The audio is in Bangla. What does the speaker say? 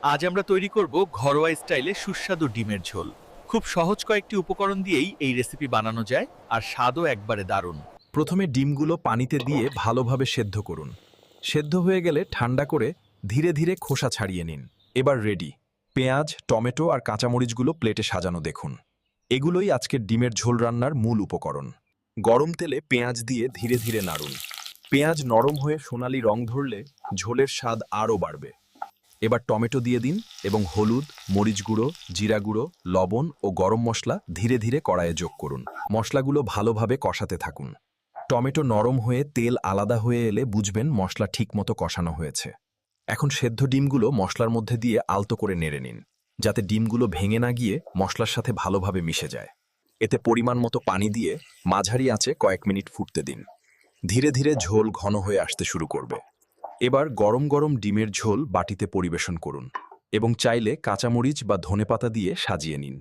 আজ আমরা তৈরি করব ঘরোয়া স্টাইলে সুস্বাদু ডিমের ঝোল। খুব সহজ কয়েকটি উপকরণ দিয়েই এই রেসিপি বানানো যায় আর স্বাদও একবারে দারুণ। প্রথমে ডিমগুলো পানিতে দিয়ে ভালোভাবে সেদ্ধ করুন। সেদ্ধ হয়ে গেলে ঠান্ডা করে ধীরে ধীরে খোসা ছাড়িয়ে নিন। এবার রেডি পেঁয়াজ, টমেটো আর কাঁচামরিচগুলো প্লেটে সাজানো দেখুন। এগুলোই আজকের ডিমের ঝোল রান্নার মূল উপকরণ। গরম তেলে পেঁয়াজ দিয়ে ধীরে ধীরে নাড়ুন। পেঁয়াজ নরম হয়ে সোনালি রং ধরলে ঝোলের স্বাদ আরও বাড়বে। এবার টমেটো দিয়ে দিন এবং হলুদ, মরিচ গুঁড়ো, জিরা গুঁড়ো, লবণ ও গরম মশলা ধীরে ধীরে কড়াইয়ে যোগ করুন। মশলাগুলো ভালোভাবে কষাতে থাকুন। টমেটো নরম হয়ে তেল আলাদা হয়ে এলে বুঝবেন মশলা ঠিকমতো কষানো হয়েছে। এখন সেদ্ধ ডিমগুলো মশলার মধ্যে দিয়ে আলতো করে নেড়ে নিন, যাতে ডিমগুলো ভেঙে না গিয়ে মশলার সাথে ভালোভাবে মিশে যায়। এতে পরিমাণ মতো পানি দিয়ে মাঝারি আঁচে কয়েক মিনিট ফুটতে দিন। ধীরে ধীরে ঝোল ঘন হয়ে আসতে শুরু করবে। এবার গরম গরম ডিমের ঝোল বাটিতে পরিবেশন করুন এবং চাইলে কাঁচামরিচ বা ধনেপাতা দিয়ে সাজিয়ে নিন।